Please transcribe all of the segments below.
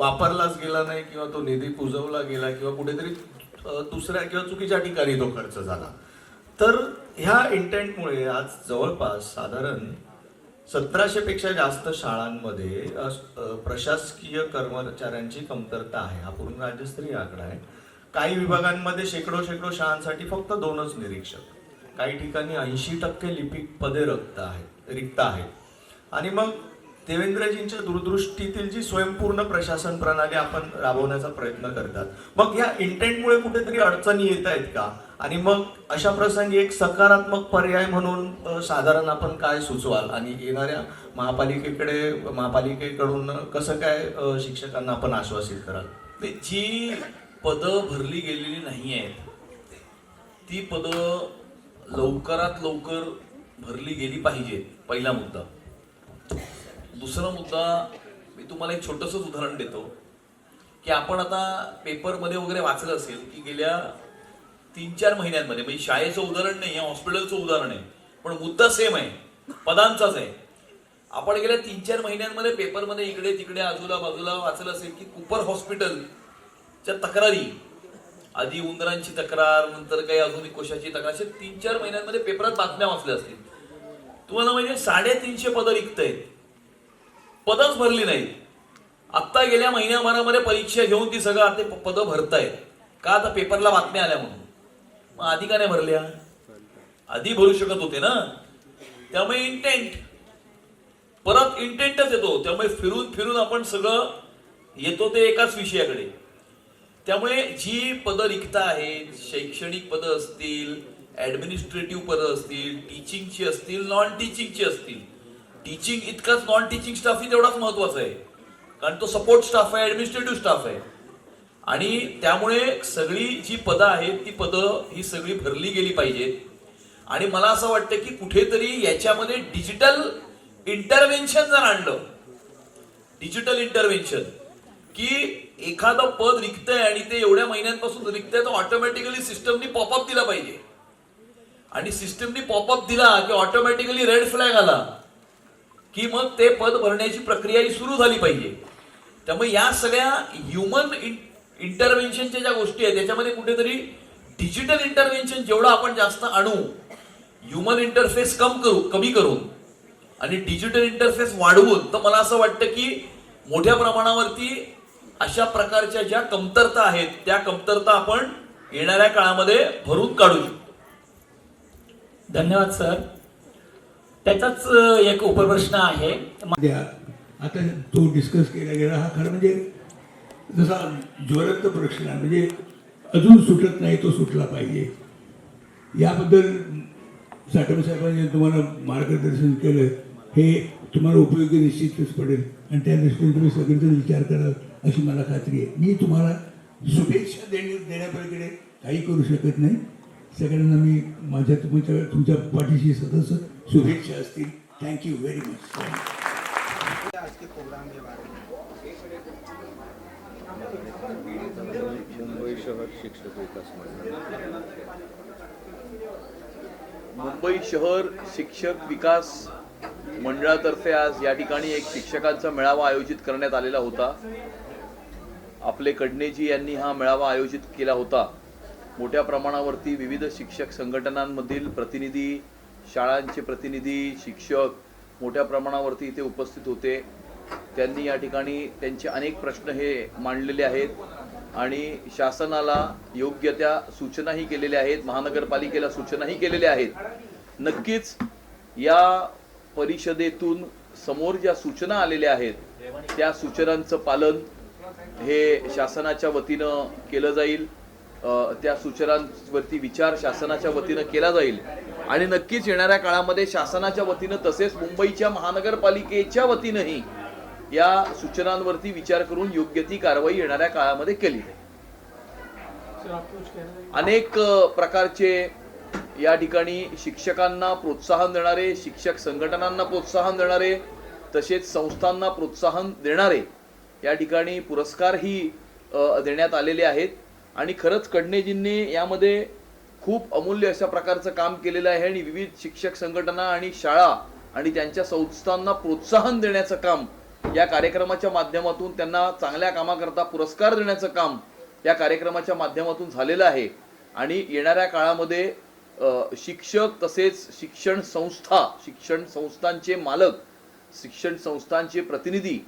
वापरलाच गेला नाही किंवा तो निधी पुजवला गेला किंवा कुठेतरी दुसऱ्या किंवा चुकीच्या ठिकाणी तो खर्च झाला. तर ह्या इंटेंटमुळे आज जवळपास साधारण सतराशे पेक्षा जास्त शाळांमध्ये प्रशासकीय कर्मचाऱ्यांची कमतरता आहे. हा पूर्ण राज्यस्तरीय आकडा आहे. काही विभागांमध्ये शेकडो शेकडो शाळांसाठी फक्त दोनच निरीक्षक. काही ठिकाणी ऐंशी टक्के लिपिक पदे रक्त आहेत रिक्त आहेत. आणि मग देवेंद्रजींच्या दूरदृष्टीतील जी स्वयंपूर्ण प्रशासन प्रणाली आपण राबवण्याचा प्रयत्न करतात मग या इंटेंटमुळे कुठेतरी अडचणी येत आहेत का? आणि मग अशा प्रसंगी एक सकारात्मक पर्याय म्हणून साधारण आपण काय सुचवाल? आणि येणाऱ्या महापालिकेकडे महापालिकेकडून कसं काय शिक्षकांना आपण आश्वासित कराल? ते जी पदं भरली गेलेली नाही आहेत ती पदं लवकरात लवकर भरली गेली पाहिजेत पहिला मुद्दा. दुसरा मुद्दा मी तुम्हाला एक छोटंसंच उदाहरण देतो की आपण आता पेपरमध्ये वगैरे वाचलं असेल की गेल्या तीन चार महिन्यांमध्ये म्हणजे शाळेचं उदाहरण नाही आहे हॉस्पिटलचं उदाहरण आहे पण मुद्दा सेम आहे पदांचाच आहे. आपण गेल्या तीन चार महिन्यांमध्ये पेपरमध्ये इकडे तिकडे आजूला बाजूला वाचलं असेल की कुपर हॉस्पिटलच्या तक्रारी आधी उंदरांची तक्रार नंतर काही अजून कोशाची तक्रार असे तीन चार महिन्यांमध्ये पेपरात बातम्या वाचल्या असतील. तुम्हाला म्हणजे साडेतीनशे पदं रिक्त आहेत. पदच भरली नाहीत. आत्ता गेल्या महिन्याभरामध्ये परीक्षा घेऊन ती सगळं ते प- पदं भरतायत. का आता पेपरला बातम्या आल्या म्हणून? मग आधी का नाही भरल्या? आधी भरू शकत होते ना? त्यामुळे इंटेंट परत इंटेंटच येतो. त्यामुळे फिरून फिरून आपण सगळं येतो ते एकाच विषयाकडे. त्यामुळे जी पदं रिक्ता आहेत शैक्षणिक पदं असतील ॲडमिनिस्ट्रेटिव्ह पदं असतील टीचिंगची असतील नॉन टीचिंगची असतील टीचिंग इतकाच नॉन टीचिंग स्टाफही तेवढाच महत्त्वाचा आहे. कारण तो सपोर्ट स्टाफ आहे ऍडमिनिस्ट्रेटिव्ह स्टाफ आहे. आणि त्यामुळे सगळी जी पदं आहेत ती पदं ही सगळी भरली गेली पाहिजेत आणि मला असं वाटतं की कुठेतरी याच्यामध्ये डिजिटल इंटरव्हेन्शन जर आणलं डिजिटल इंटरव्हेन्शन की एखादं पद रिक्त आहे आणि ते एवढ्या महिन्यांपासून रिक्त आहे तर ऑटोमॅटिकली सिस्टमनी पॉपअप दिला पाहिजे. आणि सिस्टमनी पॉपअप दिला की ऑटोमॅटिकली रेड फ्लॅग आला. की मग ते पद भरण्याची प्रक्रिया ही सुरू झाली पाहिजे. त्यामुळे या सगळ्या ह्युमन इंटरव्हेन्शनच्या ज्या गोष्टी आहेत त्याच्यामध्ये कुठेतरी डिजिटल इंटरव्हेन्शन जेवढं आपण जास्त आणू ह्युमन इंटरफेस कम करू कमी करून आणि डिजिटल इंटरफेस वाढवून तर मला असं वाटतं की मोठ्या प्रमाणावरती अशा प्रकारच्या ज्या कमतरता आहेत त्या कमतरता आपण येणाऱ्या काळामध्ये भरून काढू शकतो. धन्यवाद सर. त्याचाच एक उपप्रश्न आहे. आता तो डिस्कस केला गेला हा खरं म्हणजे जसा ज्वलंत प्रश्न आहे म्हणजे अजून सुटत नाही तो सुटला पाहिजे. याबद्दल साठवणे साहेबांनी तुम्हाला मार्गदर्शन केलं हे तुम्हाला उपयोगी निश्चितच पडेल. आणि त्या दृष्टीने तुम्ही सगळेजण विचार कराल अशी मला खात्री आहे. मी तुम्हाला शुभेच्छा देणे देण्यापलीकडे काही करू शकत नाही. सगळ्यांना मी माझ्या तुमच्या तुमच्या पाठीशी सदस्य शुभेच्छा असतील. थँक्यू व्हेरी मच आज के प्रोग्राम के बारे में मुंबई शहर शिक्षक विकास मंडळ. मुंबई शहर शिक्षक विकास मंडळातर्फे आज या ठिकाणी एक शिक्षकांचा मेळावा आयोजित करण्यात आलेला होता. आपले कडणेजी यांनी हा मेळावा आयोजित केला होता. मोठ्या प्रमाणावरती विविध शिक्षक संघटनांमधील प्रतिनिधी शाळांचे प्रतिनिधी शिक्षक मोठ्या प्रमाणावरती इथे उपस्थित होते. त्यांनी या ठिकाणी त्यांचे अनेक प्रश्न हे मांडलेले आहेत आणि शासनाला योग्य त्या सूचनाही केलेल्या आहेत महानगरपालिकेला सूचनाही केलेल्या आहेत. नक्कीच या परिषदेतून समोर ज्या सूचना आलेल्या आहेत त्या सूचनांचं पालन हे शासनाच्या वतीनं केलं जाईल. त्या सूचनांवरती विचार शासनाच्या वतीनं केला जाईल. आणि नक्कीच येणाऱ्या काळामध्ये शासनाच्या वतीनं तसेच मुंबईच्या महानगरपालिकेच्या वतीनंही या सूचनांवरती विचार करून योग्य ती कारवाई येणाऱ्या काळामध्ये केली जाईल. अनेक प्रकारचे या ठिकाणी शिक्षकांना प्रोत्साहन देणारे शिक्षक संघटनांना प्रोत्साहन देणारे तसेच संस्थांना प्रोत्साहन देणारे या ठिकाणी पुरस्कारही देण्यात आलेले आहेत. आणि खरंच कडणेजींनी यामध्ये खूप अमूल्य अशा प्रकारचं काम केलेलं आहे आणि विविध शिक्षक संघटना आणि शाळा आणि त्यांच्या संस्थांना प्रोत्साहन देण्याचं काम या कार्यक्रमाच्या माध्यमातून त्यांना चांगल्या कामाकरता पुरस्कार देण्याचं काम या कार्यक्रमाच्या माध्यमातून झालेलं आहे. आणि येणाऱ्या काळामध्ये शिक्षक तसेच शिक्षण संस्था शिक्षण संस्थांचे मालक शिक्षण संस्थांचे प्रतिनिधी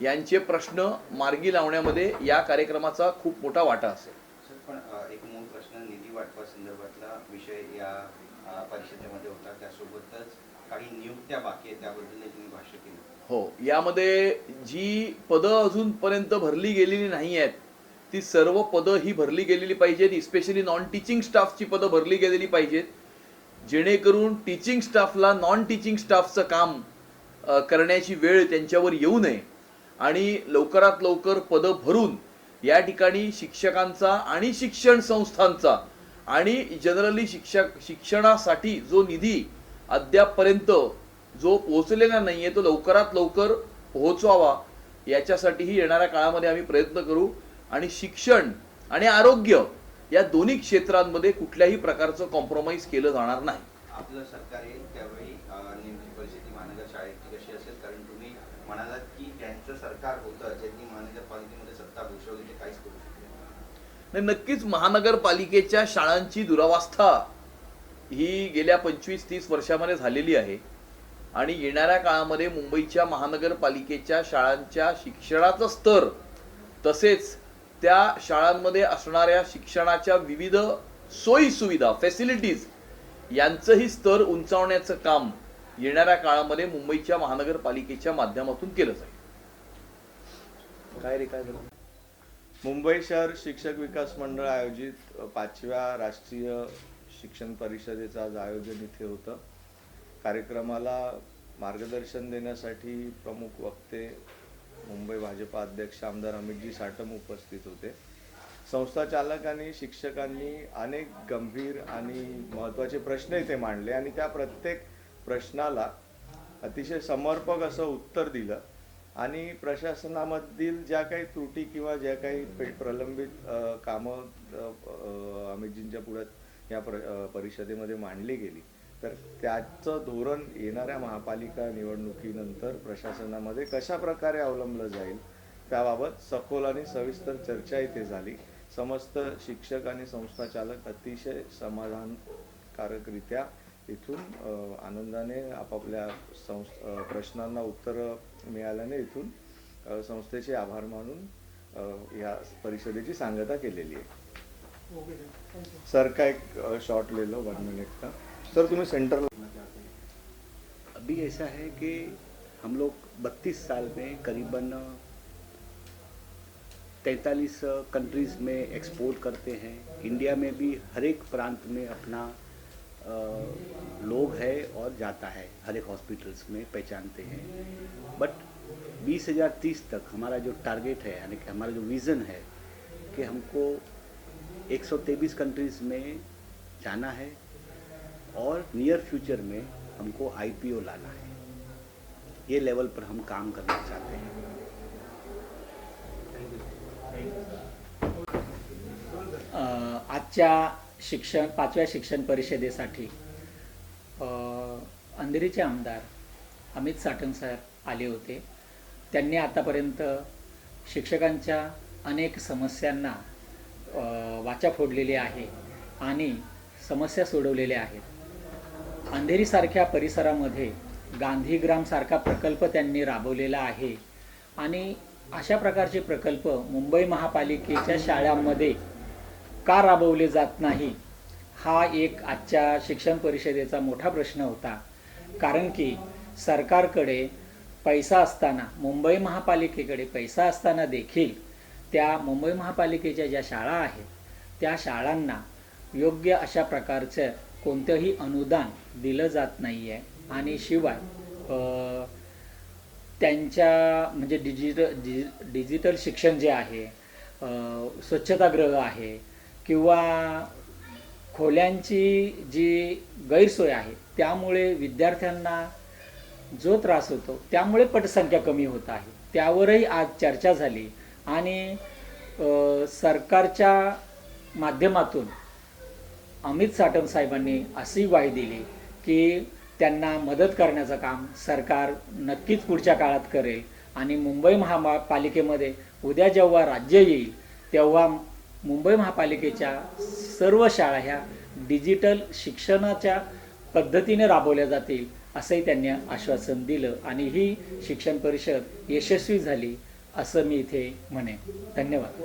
यांचे प्रश्न मार्गी लावण्यामध्ये या कार्यक्रमाचा खूप मोठा वाटा असेल. पण एक मूळ प्रश्न निधी वाटपासंदर्भातला विषय या परिषदेमध्ये होता. त्यासोबतच काही नियुक्त्या बाकी आहेत त्याबद्दल तुम्ही भाष्य केलं. हो. यामध्ये जी पदं अजूनपर्यंत भरली गेलेली नाही आहेत ती सर्व पदं ही भरली गेलेली पाहिजेत. इस्पेशली नॉन टीचिंग स्टाफची पदं भरली गेलेली पाहिजेत. जेणेकरून टीचिंग स्टाफला नॉन टीचिंग स्टाफचं काम करण्याची वेळ त्यांच्यावर येऊ नये. आणि लवकरात लवकर पदं भरून या ठिकाणी शिक्षकांचा आणि शिक्षण संस्थांचा आणि जनरली शिक्षक शिक्षणासाठी जो निधी अद्यापपर्यंत जो पोहोचलेला नाहीये तो लवकरात लवकर पोहोचवावा याच्यासाठीही येणाऱ्या काळामध्ये आम्ही प्रयत्न करू. आणि शिक्षण आणि आरोग्य या दोन्ही क्षेत्रांमध्ये कुठल्याही प्रकारचं कॉम्प्रोमाइज केलं जाणार नाही. आपलं सरकार येईल त्यावेळी अ, नेमकी परिस्थिती महानगर शाळेची कशी असेल कारण तुम्ही म्हणालात की त्यांचं सरकार होतं ज्यांनी महानगरपालिकेमध्ये सत्ता भूषवली ते काहीच करू शकले नाही. नक्कीच महानगरपालिकेच्या शाळांची दुरावस्था ही गेल्या पंचवीस तीस वर्षामध्ये झालेली आहे आणि येणाऱ्या काळामध्ये मुंबईच्या महानगरपालिकेच्या शाळांच्या शिक्षणाचं स्तर तसेच त्या शाळांमध्ये असणाऱ्या शिक्षणाच्या विविध सोयी सुविधा फॅसिलिटीज यांचंही स्तर उंचावण्याचं काम येणाऱ्या काळामध्ये मुंबईच्या महानगरपालिकेच्या माध्यमातून केलं जाईल काय रे काय मुंबई शहर शिक्षक विकास मंडळ आयोजित पाचव्या राष्ट्रीय शिक्षण परिषदेचं आज आयोजन इथे होतं. कार्यक्रमाला मार्गदर्शन देण्यासाठी प्रमुख वक्ते मुंबई भाजपा अध्यक्ष आमदार अमितजी साटम उपस्थित होते. संस्था चालकांनी शिक्षकांनी अनेक गंभीर आणि महत्त्वाचे प्रश्न इथे मांडले आणि त्या प्रत्येक प्रश्नाला अतिशय समर्पक असं उत्तर दिलं. आणि प्रशासनामधील ज्या काही त्रुटी किंवा ज्या काही प्रलंबित कामं अ, अमितजींच्या या प्र परिषदेमध्ये मांडली गेली तर त्याचं धोरण येणाऱ्या महापालिका निवडणुकीनंतर प्रशासनामध्ये कशा प्रकारे अवलंबलं जाईल त्याबाबत सखोल आणि सविस्तर चर्चा इथे झाली. समस्त शिक्षक आणि संस्थाचालक अतिशय समाधानकारकरित्या इथून आनंदाने आपापल्या संस प्रश्नांना उत्तरं मिळाल्याने इथून संस्थेचे आभार मानून या परिषदेची सांगता केलेली आहे. सर का एक शॉर्ट ले लो वन मिनट का? सर तुम्ही सेंटर अभी ऐसा है कि हम लोग 32 साल में करीबन 43 कंट्रीज़ में एक्सपोर्ट करते हैं। इंडिया में भी हर एक प्रांत में अपना लोग है और जाता है। हर एक हॉस्पिटल्स में पहचानते हैं। बट 2030 तक हमारा जो टारगेट है यानी कि हमारा जो विज़न है कि हमको 123 कंट्रीज़ में जाना है और नियर फ्यूचर में हमको आईपीओ लाना है। ये लेवल पर हम काम करना चाहते हैं। आजच्या शिक्षण पाचव्या शिक्षण परिषदेसाठी अंधेरीचे आमदार अमित साटम साहेब आले होते. त्यांनी आतापर्यंत शिक्षकांच्या अनेक समस्यांना वाचा फोडलेली आहे आणि समस्या सोडवलेल्या आहेत. अंधेरीसारख्या परिसरामध्ये गांधीग्रामसारखा प्रकल्प त्यांनी राबवलेला आहे आणि अशा प्रकारचे प्रकल्प मुंबई महापालिकेच्या शाळांमध्ये का राबवले जात नाही? हा एक आजच्या शिक्षण परिषदेचा मोठा प्रश्न होता. कारण की सरकारकडे पैसा असताना मुंबई महापालिकेकडे पैसा असताना देखील त्या मुंबई महापालिकेच्या ज्या शाळा आहेत त्या शाळांना योग्य अशा प्रकारचं कोणतंही अनुदान दिलं जात नाही आहे आणि शिवाय त्यांच्या म्हणजे डिजिटल डिजि डिजिटल शिक्षण जे आहे स्वच्छतागृह आहे किंवा खोल्यांची जी गैरसोय आहे त्यामुळे विद्यार्थ्यांना जो त्रास होतो त्यामुळे पटसंख्या कमी होत आहे. त्यावरही आज चर्चा झाली आणि सरकारच्या माध्यमातून अमित साटम साहेबांनी अशी ग्वाही दिली की त्यांना मदत करण्याचं काम सरकार नक्कीच पुढच्या काळात करेल आणि मुंबई महापालिकेमध्ये उद्या जेव्हा राज्य येईल तेव्हा मुंबई महापालिकेच्या सर्व शाळा ह्या डिजिटल शिक्षणाच्या पद्धतीने राबवल्या जातील असंही त्यांनी आश्वासन दिलं आणि ही शिक्षण परिषद यशस्वी झाली असं मी इथे म्हणेन. धन्यवाद.